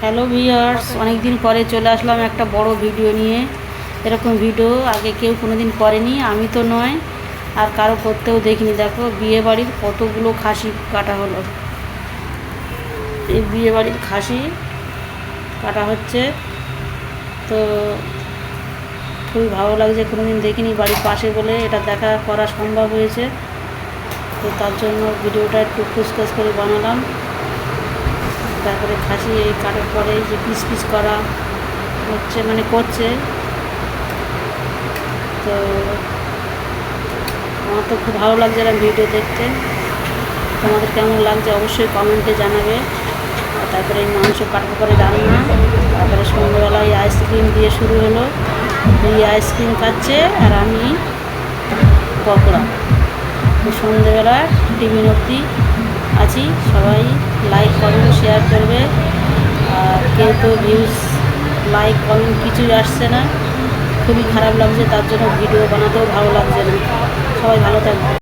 Hello viewers অনেক দিন পরে চলে আসলাম একটা বড় ভিডিও নিয়ে। এরকম ভিডিও আগে কেউ কোনো দিন করেনি, আমি তো নয়। আর কারও করতেও দেখিনি। দেখো বিয়ে বাড়ির কতগুলো খাসি কাটা হলো। এই বিয়ে বাড়ির খাসি কাটা হচ্ছে। তো খুবই ভালো লাগছে কোনো দিন দেখিনি বাড়ির পাশে বলে এটা দেখা করা সম্ভব হয়েছে। তো তার জন্য ভিডিওটা একটু খুসখুস করে বানালাম। তারপরে খাসি, এই কাটার পরে যে পিস পিস করা হচ্ছে মানে করছে। তো আমার তো খুব ভালো লাগছে এরকম ভিডিও দেখতে। তোমাদের কেমন লাগছে অবশ্যই কমেন্টে জানাবে। তারপরে এই মাংস কাটার পরে রান্না, তারপরে সন্ধ্যেবেলায় আইসক্রিম দিয়ে শুরু হলো। এই আইসক্রিম খাচ্ছে আর আমি পকোড়া। সন্ধ্যেবেলা টিফিন অবধি আছি সবাই লাইক কমেন্ট শেয়ার করবে। আর কেউ তো ভিউজ লাইক কমেন্ট কিছুই আসছে না। খুবই খারাপ লাগছে, তার জন্য ভিডিও বানাতেও ভালো লাগছে না। সবাই ভালো থাকবে।